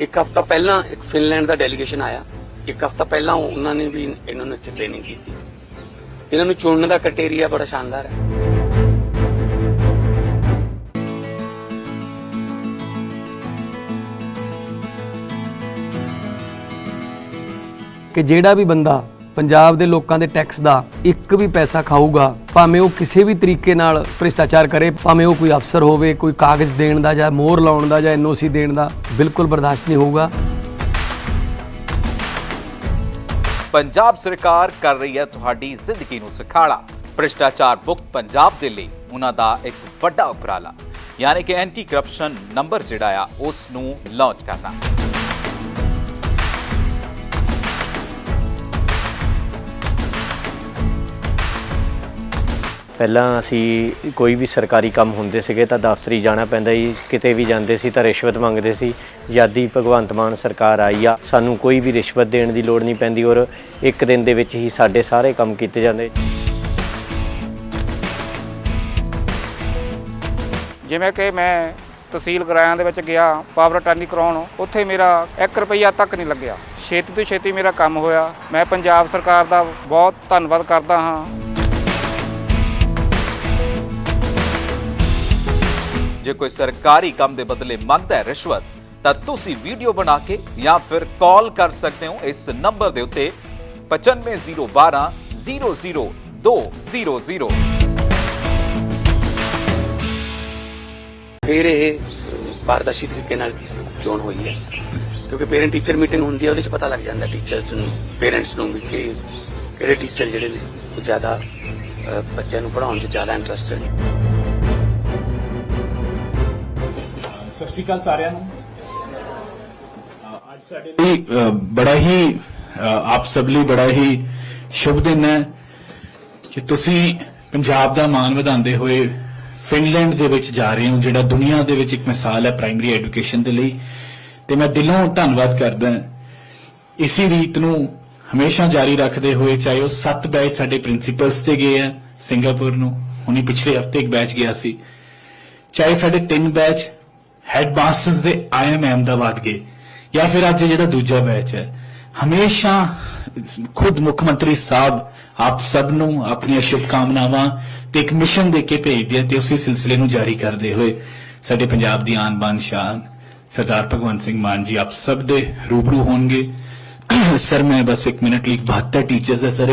ਇੱਕ ਹਫਤਾ ਪਹਿਲਾਂ ਇੱਕ ਫਿਨਲੈਂਡ ਦਾ ਡੈਲੀਗੇਸ਼ਨ ਆਇਆ। ਇੱਕ ਹਫਤਾ ਪਹਿਲਾਂ ਉਹਨਾਂ ਨੇ ਵੀ ਇਹਨਾਂ ਨੂੰ ਇੱਥੇ ਟ੍ਰੇਨਿੰਗ ਕੀਤੀ। ਇਹਨਾਂ ਨੂੰ ਚੁਣਨ ਦਾ ਕ੍ਰਾਈਟੇਰੀਆ ਬੜਾ ਸ਼ਾਨਦਾਰ ਹੈ। ਕਿ ਜਿਹੜਾ ਵੀ ਬੰਦਾ ਪੰਜਾਬ ਦੇ ਲੋਕਾਂ ਦੇ ਟੈਕਸ ਦਾ ਇੱਕ ਵੀ ਪੈਸਾ ਖਾਊਗਾ, ਭਾਵੇਂ ਉਹ ਕਿਸੇ ਵੀ ਤਰੀਕੇ ਨਾਲ ਭ੍ਰਿਸ਼ਟਾਚਾਰ ਕਰੇ, ਭਾਵੇਂ ਉਹ ਕੋਈ ਅਫਸਰ ਹੋਵੇ, ਕੋਈ ਕਾਗਜ਼ ਦੇਣ ਦਾ ਜਾਂ ਮੋਹਰ ਲਾਉਣ ਦਾ ਜਾਂ ਐਨਓਸੀ ਦੇਣ ਦਾ, ਬਿਲਕੁਲ ਬਰਦਾਸ਼ਤ ਨਹੀਂ ਹੋਊਗਾ। ਪੰਜਾਬ ਸਰਕਾਰ ਕਰ ਰਹੀ ਹੈ ਤੁਹਾਡੀ ਜ਼ਿੰਦਗੀ ਨੂੰ ਸੁਖਾਲਾ। ਭ੍ਰਿਸ਼ਟਾਚਾਰ ਮੁਕਤ ਪੰਜਾਬ ਦੇ ਲਈ ਉਹਨਾਂ ਦਾ ਇੱਕ ਵੱਡਾ ਉਪਰਾਲਾ, ਯਾਨੀ ਕਿ ਐਂਟੀ ਕਰਪਸ਼ਨ ਨੰਬਰ ਜਿਹੜਾ ਆ ਉਸ ਨੂੰ ਲਾਂਚ ਕਰਨਾ। ਪਹਿਲਾਂ ਅਸੀਂ ਕੋਈ ਵੀ ਸਰਕਾਰੀ ਕੰਮ ਹੁੰਦੇ ਸੀਗੇ ਤਾਂ ਦਫ਼ਤਰੀ ਜਾਣਾ ਪੈਂਦਾ ਸੀ ਕਿਤੇ ਵੀ ਜਾਂਦੇ ਸੀ ਤਾਂ ਰਿਸ਼ਵਤ ਮੰਗਦੇ ਸੀ। ਜਦ ਦੀ ਭਗਵੰਤ ਮਾਨ ਸਰਕਾਰ ਆਈ ਆ, ਸਾਨੂੰ ਕੋਈ ਵੀ ਰਿਸ਼ਵਤ ਦੇਣ ਦੀ ਲੋੜ ਨਹੀਂ ਪੈਂਦੀ ਔਰ ਇੱਕ ਦਿਨ ਦੇ ਵਿੱਚ ਹੀ ਸਾਡੇ ਸਾਰੇ ਕੰਮ ਕੀਤੇ ਜਾਂਦੇ। ਜਿਵੇਂ ਕਿ ਮੈਂ ਤਹਿਸੀਲ ਗਰਾਇਆਂ ਦੇ ਵਿੱਚ ਗਿਆ, ਪਾਵਰ ਅਟਾਰਨੀ ਕਰਾਉਣ, ਉੱਥੇ ਮੇਰਾ 1 ਰੁਪਈਆ ਤੱਕ ਨਹੀਂ ਲੱਗਿਆ। ਛੇਤੀ ਤੋਂ ਛੇਤੀ ਮੇਰਾ ਕੰਮ ਹੋਇਆ। ਮੈਂ ਪੰਜਾਬ ਸਰਕਾਰ ਦਾ ਬਹੁਤ ਧੰਨਵਾਦ ਕਰਦਾ ਹਾਂ। ਜੇ ਕੋਈ ਸਰਕਾਰੀ ਕੰਮ ਦੇ ਬਦਲੇ ਮੰਗਦਾ ਹੈ ਰਿਸ਼ਵਤ ਤਾਂ ਤੁਸੀਂ ਵੀਡੀਓ ਬਣਾ ਕੇ ਜਾਂ ਫਿਰ ਕਾਲ ਕਰ ਸਕਦੇ ਹੋ ਇਸ ਨੰਬਰ ਦੇ ਉੱਤੇ 95012 00200 ਫਿਰ ਇਹ ਪਾਰਦਰਸ਼ੀ ਤਰੀਕੇ ਨਾਲ ਚੋਣ ਹੋਈ ਹੈ ਕਿਉਂਕਿ ਪੇਰੈਂਟ ਟੀਚਰ ਮੀਟਿੰਗ ਹੁੰਦੀ ਹੈ ਉਹਦੇ ਚ ਪਤਾ ਲੱਗ ਜਾਂਦਾ ਟੀਚਰਸ ਨੂੰ ਪੇਰੈਂਟਸ ਨੂੰ ਵੀ ਕਿ ਕਿਹੜੇ ਟੀਚਰ ਜਿਹੜੇ ਨੇ ਉਹ ਜ਼ਿਆਦਾ ਅਹ, ਬੱਚਿਆਂ ਨੂੰ ਪੜ੍ਹਾਉਣ 'ਚ ਜ਼ਿਆਦਾ ਇੰਟਰਸਟਡ ਨੇ ਸਤਿ ਸ਼੍ਰੀ ਅਕਾਲ ਸਾਰਿਆਂ ਨੂੰ। ਅੱਜ ਸਾਡੇ ਲਈ ਬੜਾ ਹੀ ਆਪ ਸਭ ਲਈ ਬੜਾ ਹੀ ਸ਼ੁਭ ਦਿਨ ਹੈ ਕਿ ਤੁਸੀਂ ਪੰਜਾਬ ਦਾ ਮਾਣ ਵਧਾਉਂਦੇ ਹੋਏ ਫਿਨਲੈਂਡ ਦੇ ਵਿੱਚ ਜਾ ਰਹੇ ਹੋ, ਜਿਹੜਾ ਦੁਨੀਆ ਦੇ ਵਿੱਚ ਇੱਕ ਮਿਸਾਲ ਹੈ ਪ੍ਰਾਇਮਰੀ ਐਜੂਕੇਸ਼ਨ ਦੇ ਲਈ। ਤੇ ਮੈਂ ਦਿਲੋਂ ਧੰਨਵਾਦ ਕਰਦਾ ਹਾਂ। ਇਸੇ ਰੀਤ ਨੂੰ ਹਮੇਸ਼ਾ ਜਾਰੀ ਰੱਖਦੇ ਹੋਏ ਚਾਹੇ ਉਹ ਸੱਤ ਬੈਚ ਸਾਡੇ ਪ੍ਰਿੰਸੀਪਲਸ ਤੇ ਗਏ ਆ ਸਿੰਗਾਪੁਰ ਨੂੰ, ਹੁਣੀ ਪਿਛਲੇ ਹਫ਼ਤੇ ਇੱਕ ਬੈਚ ਗਿਆ ਸੀ। ਚਾਹੇ ਸਾਡੇ ਤਿੰਨ ਬੈਚ ਹੈਡ ਮਾਸਟਰਸ ਦੇ ਆਈਐਮ ਅਹਿਮਦਾਬਾਦ ਗਏ ਜਾਂ ਫਿਰ ਅੱਜ ਜਿਹੜਾ ਦੂਜਾ ਬੈਚ ਹੈ, ਹਮੇਸ਼ਾ ਖੁਦ ਮੁੱਖ ਮੰਤਰੀ ਸਾਹਿਬ ਆਪ ਸਭ ਨੂੰ ਆਪਣੀਆਂ ਸ਼ੁਭਕਾਮਨਾਵਾਂ ਤੇ ਇੱਕ ਮਿਸ਼ਨ ਦੇ ਕੇ ਭੇਜਦੇ ਆ ਤੇ ਉਸੇ ਸਿਲਸਿਲੇ ਨੂੰ ਜਾਰੀ ਕਰਦੇ ਹੋਏ ਸਾਡੇ ਪੰਜਾਬ ਦੀ ਆਨ ਬਾਨ ਸ਼ਾਨ, ਸਰਦਾਰ ਭਗਵੰਤ ਸਿੰਘ ਮਾਨ ਜੀ ਆਪ ਸਭ ਦੇ ਰੂਬਰੂ ਹੋਣਗੇ। ਸਰ ਮੈਂ ਬਸ ਇੱਕ ਮਿੰਟ ਲਈ 72 ਟੀਚਰਸ ਹੈ ਸਰ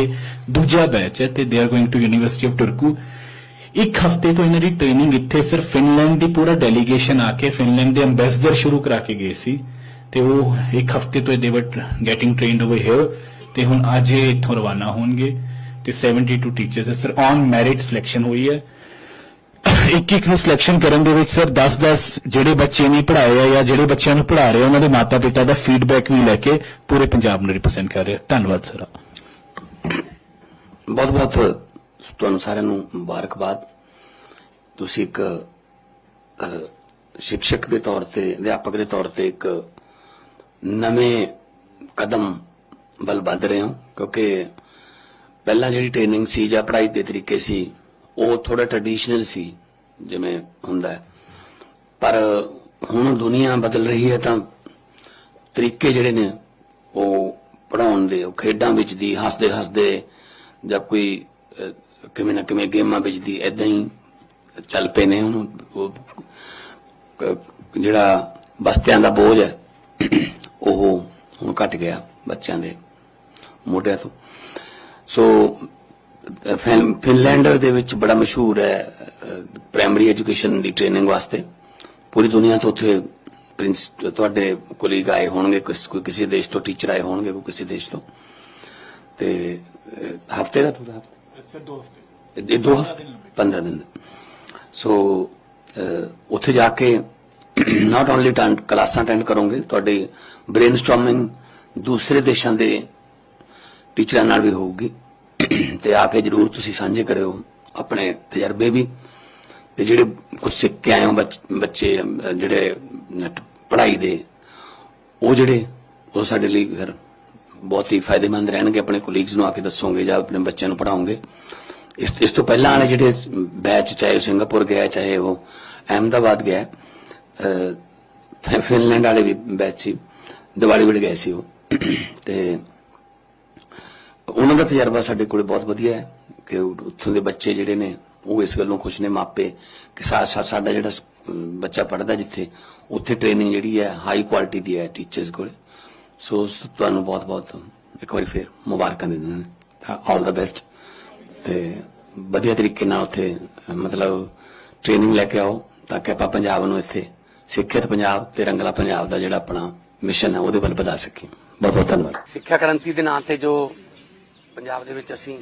ਦੂਜਾ ਬੈਚ ਹੈ ਤੇ they are going to university of Turku ਇੱਕ ਹਫ਼ਤੇ ਤੋਂ ਇਹਨਾਂ ਦੀ ਟ੍ਰੇਨਿੰਗ ਇੱਥੇ ਸਰ ਫਿਨਲੈਂਡ ਦੀ ਪੂਰਾ ਡੈਲੀਗੇਸ਼ਨ ਆ ਕੇ ਫਿਨਲੈਂਡ ਦੇ ਐਮਬੈਸਡਰ ਸ਼ੁਰੂ ਕਰਾ ਕੇ ਗਏ ਸੀ ਤੇ ਉਹ ਇੱਕ ਹਫ਼ਤੇ ਤੋਂ ਦੇ ਵਰ ਗੈਟਿੰਗ ਟ੍ਰੇਨਡ ਓਵਰ ਹੇਅਰ ਤੇ ਹੁਣ ਅੱਜ ਇਹ ਇੱਥੋਂ ਰਵਾਨਾ ਹੋਣਗੇ ਤੇ 72 ਟੀਚਰਸ ਹੈ। ਸਰ ਔਨ ਮੈਰਿਟ ਸਿਲੈਕਸ਼ਨ ਹੋਈ ਹੈ। ਇੱਕ ਇੱਕ ਨੂੰ ਸਿਲੈਕਸ਼ਨ ਕਰਨ ਦੇ ਵਿੱਚ ਸਰ 10-10 ਜਿਹੜੇ ਬੱਚੇ ਨਹੀਂ ਪੜ੍ਹਾਏ ਆ ਜਾਂ ਜਿਹੜੇ ਬੱਚਿਆਂ ਨੂੰ ਪੜ੍ਹਾ ਰਹੇ ਆ, ਉਹਨਾਂ ਦੇ ਮਾਤਾ-ਪਿਤਾ ਦਾ ਫੀਡਬੈਕ ਵੀ ਲੈ ਕੇ ਪੂਰੇ ਪੰਜਾਬ ਨੂੰ ਰਿਪਰੈਜ਼ੈਂਟ ਕਰ ਰਿਹਾ ਧੰਨਵਾਦ ਸਰ ਬਹੁਤ ਬਹੁਤ ਤੁਹਾਨੂੰ ਸਾਰਿਆਂ ਨੂੰ ਮੁਬਾਰਕਬਾਦ। ਤੁਸੀਂ ਇੱਕ ਸ਼ਿਕਸ਼ਕ ਦੇ ਤੌਰ ਤੇ, ਅਧਿਆਪਕ ਦੇ ਤੌਰ ਤੇ ਇੱਕ ਨਵੇਂ ਕਦਮ ਵੱਲ ਵੱਧ ਰਹੇ ਹੋ, ਕਿਉਂਕਿ ਪਹਿਲਾਂ ਜਿਹੜੀ ਟ੍ਰੇਨਿੰਗ ਸੀ ਜਾਂ ਪੜ੍ਹਾਈ ਦੇ ਤਰੀਕੇ ਸੀ, ਉਹ ਥੋੜਾ ਟ੍ਰੈਡੀਸ਼ਨਲ ਸੀ, ਜਿਵੇਂ ਹੁੰਦਾ ਪਰ ਹੁਣ ਦੁਨੀਆ ਬਦਲ ਰਹੀ ਹੈ ਤਾਂ ਤਰੀਕੇ ਜਿਹੜੇ ਨੇ, ਉਹ ਪੜਾਉਣ ਦੇ, ਉਹ ਖੇਡਾਂ ਵਿੱਚ ਦੀ ਹੱਸਦੇ ਹੱਸਦੇ ਜਾਂ ਕੋਈ ਕਿਵੇਂ ਨਾ ਕਿਵੇਂ ਗੇਮਾਂ ਵਿੱਚ ਦੀ ਐਦਾਂ ਹੀ ਚੱਲ ਪਏ ਨੇ ਹੁਣ ਉਹ ਜਿਹੜਾ ਬਸਤਿਆਂ ਦਾ ਬੋਝ ਹੈ ਉਹ ਹੁਣ ਘਟ ਗਿਆ ਬੱਚਿਆਂ ਦੇ ਮੋਢਿਆਂ ਤੋਂ। ਸੋ ਅਹ, ਫਿਨਲੈਂਡ ਦੇ ਵਿੱਚ ਬੜਾ ਮਸ਼ਹੂਰ ਹੈ ਪ੍ਰਾਇਮਰੀ ਐਜੂਕੇਸ਼ਨ ਦੀ ਟ੍ਰੇਨਿੰਗ ਵਾਸਤੇ। ਪੂਰੀ ਦੁਨੀਆ ਤੋਂ ਉੱਥੇ ਪ੍ਰਿੰਸ ਤੁਹਾਡੇ ਕੋਲੀਗ ਆਏ ਹੋਣਗੇ ਕੋਈ ਕਿਸੇ ਦੇਸ਼ ਤੋਂ ਟੀਚਰ ਆਏ ਹੋਣਗੇ ਕੋਈ ਕਿਸੇ ਦੇਸ਼ ਤੋਂ। ਤੇ ਹਫ਼ਤੇ ਦਾ ਪੂਰਾ ਸਰ ਦੋ ਹਫ਼ਤੇ। ਇਹ ਦੋ 15 ਦਿਨ ਸੋ ਉੱਥੇ ਜਾ ਕੇ ਨਾਟ ਓਨਲੀ ਟਾਈਮ ਕਲਾਸਾਂ ਅਟੈਂਡ ਕਰੋਗੇ ਤੁਹਾਡੀ ਬ੍ਰੇਨਸਟਾਰਮਿੰਗ ਦੂਸਰੇ ਦੇਸ਼ਾਂ ਦੇ ਟੀਚਰਾਂ ਨਾਲ ਵੀ ਹੋਊਗੀ। ਤੇ ਆ ਕੇ ਜਰੂਰ ਤੁਸੀਂ ਸਾਂਝੇ ਕਰਿਓ ਆਪਣੇ ਤਜਰਬੇ ਵੀ। ਤੇ ਜਿਹੜੇ ਕੁਝ ਸਿੱਖ ਕੇ ਆਏ ਹੋ ਬੱਚ- ਜਿਹੜੇ ਪੜ੍ਹਾਈ ਦੇ ਉਹ ਜਿਹੜੇ ਉਹ ਸਾਡੇ ਲਈ ਫਿਰ ਬਹੁਤ ਹੀ ਫਾਇਦੇਮੰਦ ਰਹਿਣਗੇ ਆਪਣੇ ਕੋਲੀਗਸ ਨੂੰ ਆ ਕੇ ਦੱਸੋਗੇ ਜਾਂ ਆਪਣੇ ਬੱਚਿਆਂ ਨੂੰ ਪੜਾਓਗੇ ਇਸ ਇਸ ਤੋਂ ਪਹਿਲਾਂ ਵਾਲੇ ਜਿਹੜੇ ਬੈਚ ਚਾਹੇ ਉਹ ਸਿੰਗਾਪੁਰ ਗਿਆ ਚਾਹੇ ਉਹ ਅਹਿਮਦਾਬਾਦ ਗਿਆ ਅਹ, ਫਿਨਲੈਂਡ ਵਾਲੇ ਵੀ ਬੈਚ ਸੀ ਦੀਵਾਲੀ ਵੇਲੇ ਗਏ ਸੀ ਉਹ। ਤੇ ਉਹਨਾਂ ਦਾ ਤਜਰਬਾ ਸਾਡੇ ਕੋਲੇ ਬਹੁਤ ਵਧੀਆ ਹੈ ਕਿ ਉਹ- ਉੱਥੋਂ ਦੇ ਬੱਚੇ ਜਿਹੜੇ ਨੇ ਉਹ ਇਸ ਗੱਲੋਂ ਖੁਸ਼ ਨੇ ਮਾਪੇ ਕਿ ਸਾ ਸਾਡਾ ਜਿਹੜਾ ਬੱਚਾ ਪੜਦਾ ਜਿੱਥੇ ਉੱਥੇ ਟ੍ਰੇਨਿੰਗ ਜਿਹੜੀ ਹੈ ਹਾਈ ਕੁਆਲਿਟੀ ਦੀ ਹੈ ਟੀਚਰਸ ਕੋਲੇ। ਸੋ ਤੁਹਾਨੂੰ ਬਹੁਤ ਬਹੁਤ ਇੱਕ ਵਾਰੀ ਫੇਰ ਮੁਬਾਰਕਾਂ ਦਿੰਦੇ ਨੇ। ਆਲ ਦਾ ਬੈਸਟ ਤੇ ਵਧੀਆ ਤਰੀਕੇ ਨਾਲ ਉੱਥੇ, ਮਤਲਬ ਟ੍ਰੇਨਿੰਗ ਲੈ ਕੇ ਆਓ ਤਾਂ ਕਿ ਆਪਾਂ ਪੰਜਾਬ ਨੂੰ ਇੱਥੇ ਸਿੱਖਿਅਤ ਪੰਜਾਬ ਤੇ ਰੰਗਲਾ ਪੰਜਾਬ ਦਾ ਜਿਹੜਾ ਆਪਣਾ ਮਿਸ਼ਨ ਹੈ ਉਹਦੇ ਵੱਲ ਵਧਾ ਸਕੀਏ। ਬਹੁਤ ਬਹੁਤ ਧੰਨਵਾਦ। ਸਿੱਖਿਆ ਕ੍ਰਾਂਤੀ ਦੇ ਨਾਂ ਤੇ ਜੋ ਪੰਜਾਬ ਦੇ ਵਿੱਚ ਅਸੀਂ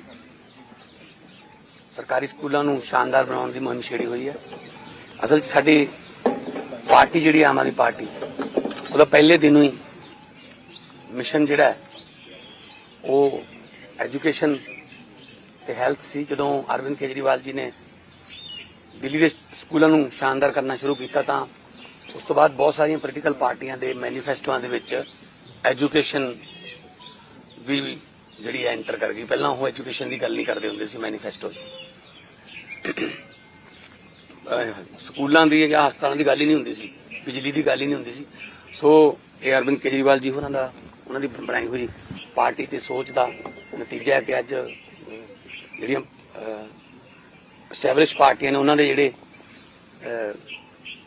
ਸਰਕਾਰੀ ਸਕੂਲਾਂ ਨੂੰ ਸ਼ਾਨਦਾਰ ਬਣਾਉਣ ਦੀ ਮੁਹਿੰਮ ਛੇੜੀ ਹੋਈ ਹੈ। ਅਸਲ 'ਚ ਸਾਡੀ ਪਾਰਟੀ ਜਿਹੜੀ ਆਮ ਆਦਮੀ ਪਾਰਟੀ, ਉਹਦਾ ਪਹਿਲੇ ਦਿਨੋਂ ਹੀ ਮਿਸ਼ਨ ਜਿਹੜਾ ਉਹ ਐਜੂਕੇਸ਼ਨ ਤੇ ਹੈਲਥ ਸੀ। ਜਦੋਂ ਅਰਵਿੰਦ ਕੇਜਰੀਵਾਲ ਜੀ ਨੇ ਦਿੱਲੀ ਦੇ ਸਕੂਲਾਂ ਨੂੰ ਸ਼ਾਨਦਾਰ ਕਰਨਾ ਸ਼ੁਰੂ ਕੀਤਾ ਤਾਂ ਉਸ ਤੋਂ ਬਾਅਦ ਬਹੁਤ ਸਾਰੀਆਂ ਪੋਲੀਟੀਕਲ ਪਾਰਟੀਆਂ ਦੇ ਮੈਨੀਫੈਸਟੋਆਂ ਦੇ ਵਿੱਚ ਐਜੂਕੇਸ਼ਨ ਵੀ ਜਿਹੜੀ ਐਂਟਰ ਕਰ ਗਈ। ਪਹਿਲਾਂ ਉਹ ਐਜੂਕੇਸ਼ਨ ਦੀ ਗੱਲ ਨਹੀਂ ਕਰਦੇ ਹੁੰਦੇ ਸੀ ਮੈਨੀਫੈਸਟੋ 'ਚ ਸਕੂਲਾਂ ਦੀ ਜਾਂ ਹਸਪਤਾਲਾਂ ਦੀ ਗੱਲ ਹੀ ਨਹੀਂ ਹੁੰਦੀ ਸੀ। ਬਿਜਲੀ ਦੀ ਗੱਲ ਹੀ ਨਹੀਂ ਹੁੰਦੀ ਸੀ। ਸੋ ਇਹ ਅਰਵਿੰਦ ਕੇਜਰੀਵਾਲ ਜੀ ਹੋਰਾਂ ਦਾ ਉਹਨਾਂ ਦੀ ਬਣਾਈ ਹੋਈ ਪਾਰਟੀ ਤੇ ਸੋਚ ਦਾ ਨਤੀਜਾ ਹੈ ਕਿ ਅੱਜ ਜਿਹੜੀਆਂ ਐਸਟੈਬਲਿਸ਼ ਪਾਰਟੀਆਂ ਨੇ ਉਹਨਾਂ ਦੇ ਜਿਹੜੇ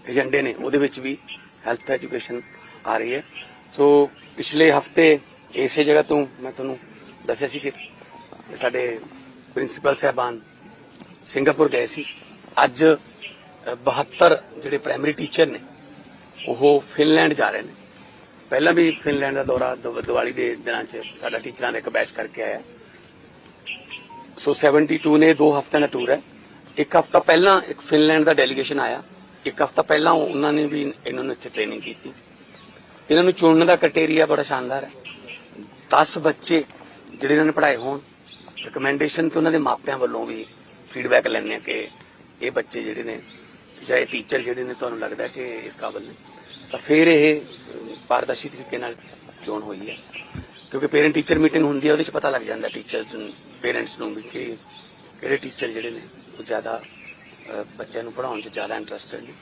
ਏਜੰਡੇ ਨੇ ਉਹਦੇ ਵਿੱਚ ਵੀ ਹੈਲਥ ਐਜੂਕੇਸ਼ਨ ਆ ਰਹੀ ਹੈ। ਸੋ ਪਿਛਲੇ ਹਫ਼ਤੇ ਇਸੇ ਜਗ੍ਹਾ ਤੋਂ ਮੈਂ ਤੁਹਾਨੂੰ ਦੱਸਿਆ ਸੀ ਕਿ ਸਾਡੇ ਪ੍ਰਿੰਸੀਪਲ ਸਾਹਿਬਾਨ ਸਿੰਗਾਪੁਰ ਗਏ ਸੀ। ਅੱਜ ਅ, 72 ਜਿਹੜੇ ਪ੍ਰਾਇਮਰੀ ਟੀਚਰ ਨੇ ਉਹ ਫਿਨਲੈਂਡ ਜਾ ਰਹੇ ਨੇ। ਪਹਿਲਾਂ ਵੀ ਫਿਨਲੈਂਡ ਦਾ ਦੌਰਾ ਦੀਵਾਲੀ ਦੇ ਦਿਨਾਂ 'ਚ ਸਾਡਾ ਟੀਚਰਾਂ ਦਾ ਇੱਕ ਬੈਚ ਕਰਕੇ ਆਇਆ। ਸੋ 72 ਨੇ ਦੋ ਹਫ਼ਤਿਆਂ ਦਾ ਟੂਰ ਹੈ। ਇੱਕ ਹਫ਼ਤਾ ਪਹਿਲਾਂ ਇੱਕ ਫਿਨਲੈਂਡ ਦਾ ਡੈਲੀਗੇਸ਼ਨ ਆਇਆ। ਇੱਕ ਹਫ਼ਤਾ ਪਹਿਲਾਂ ਉਹਨਾਂ ਨੇ ਵੀ ਇਹਨਾਂ ਨੂੰ ਇੱਥੇ ਟ੍ਰੇਨਿੰਗ ਕੀਤੀ। ਇਹਨਾਂ ਨੂੰ ਚੁਣਨ ਦਾ ਕ੍ਰਾਈਟੇਰੀਆ ਬੜਾ ਸ਼ਾਨਦਾਰ ਹੈ। 10 ਬੱਚੇ ਜਿਹੜੇ ਇਹਨਾਂ ਨੇ ਪੜ੍ਹਾਏ ਹੋਣ ਰეკਮੈਂਡੇਸ਼ਨ ਤੇ ਉਹਨਾਂ ਦੇ ਮਾਪਿਆਂ ਵੱਲੋਂ ਵੀ ਫੀਡਬੈਕ ਲੈਣੇ ਕਿ ਇਹ ਬੱਚੇ ਜਿਹੜੇ ਨੇ ਜਾਂ ਇਹ ਟੀਚਰ ਜਿਹੜੇ ਨੇ, ਤੁਹਾਨੂੰ ਲੱਗਦਾ ਕਿ ਇਸ ਕਾਬਲ ਨੇ? ਤਾਂ ਫਿਰ ਇਹ ਪਾਰਦਰਸ਼ੀ ਤਰੀਕੇ ਨਾਲ ਚੋਣ ਹੋਈ ਹੈ। ਕਿਉਂਕਿ ਪੇਰੈਂਟ ਟੀਚਰ ਮੀਟਿੰਗ ਹੁੰਦੀ ਹੈ, ਉਹਦੇ ਚ ਪਤਾ ਲੱਗ ਜਾਂਦਾ ਟੀਚਰ ਪੇਰੈਂਟਸ ਨੂੰ ਵੀ ਕਿ ਕਿਹੜੇ ਟੀਚਰ ਜਿਹੜੇ ਨੇ, ਉਹ ਜ਼ਿਆਦਾ ਬੱਚਿਆਂ ਨੂੰ ਪੜ੍ਹਾਉਣ 'ਚ ਜ਼ਿਆਦਾ ਇੰਟਰਸਟਡ ਨੇ।